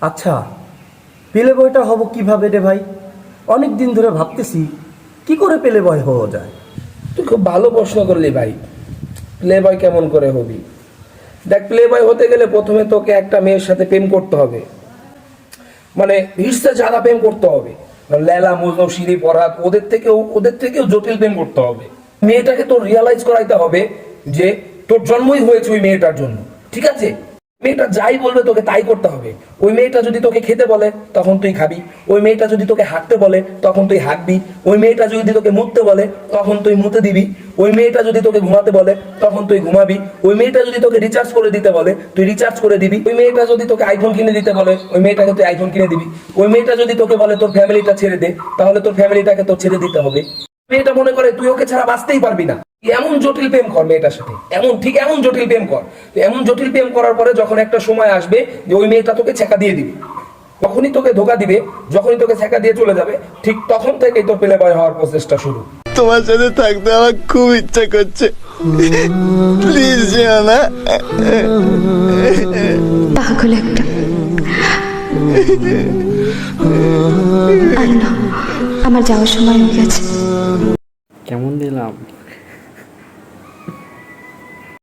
আচ্ছা পেলে বয়টা হব কীভাবে রে ভাই? অনেক দিন ধরে ভাবতেছি, কি করে পেলে বয় হওয়া যায়? তুই খুব ভালো প্রশ্ন করলি ভাই। প্লে বয় কেমন করে হবি? দেখ, প্লে বয় হতে গেলে প্রথমে তোকে একটা মেয়ের সাথে প্রেম করতে হবে। মানে হিসতে যারা প্রেম করতে হবে। লেলা, মজনু সিঁড়ি পরাত ওদের থেকেও ওদের থেকেও জটিল প্রেম করতে হবে। মেয়েটাকে তোর রিয়ালাইজ করাইতে হবে যে তোর জন্মই হয়েছে ওই মেয়েটার জন্য। ঠিক আছে? মেয়েটা যাই বলবে তোকে তাই করতে হবে। ওই মেয়েটা যদি তোকে খেতে বলে, তখন তুই খাবি। ওই মেয়েটা যদি তোকে হাঁটতে বলে, তখন তুই হাঁটবি। ওই মেয়েটা যদি তোকে মুততে বলে, তখন তুই মুতে দিবি। ওই মেয়েটা যদি তোকে ঘুমাতে বলে, তখন তুই ঘুমাবি। ওই মেয়েটা যদি তোকে রিচার্জ করে দিতে বলে, তুই রিচার্জ করে দিবি। ওই মেয়েটা যদি তোকে আইফোন কিনে দিতে বলে, ওই মেয়েটাকে তুই আইফোন কিনে দিবি। ওই মেয়েটা যদি তোকে বলে, তোর ফ্যামিলিটা ছেড়ে দে, তাহলে তোর ফ্যামিলিটাকে তোর ছেড়ে দিতে হবে। মেয়েটা মনে করে তুই ওকে ছাড়া বাঁচতেই পারবি না। এমন জটিল প্রেম কর মেয়েটার সাথে। এমন ঠিক এমন জটিল প্রেম কর। তো এমন জটিল প্রেম করার পরে যখন একটা সময় আসবে যে ওই মেয়েটা তোকে ছেঁকা দিয়ে দিবে যখনই তোকে ধোকা দিবে যখনই তোকে ছেঁকা দিয়ে চলে যাবে ঠিক তখন থেকেই তোর পেলে বয় হওয়ার প্রচেষ্টা শুরু। তোমার সাথে থাকতে আমার খুব ইচ্ছা করছে। প্লিজ যেও না। পাগল একটা। আমার যাওয়ার সময় হয়ে গেছে। কেমন দিলাম?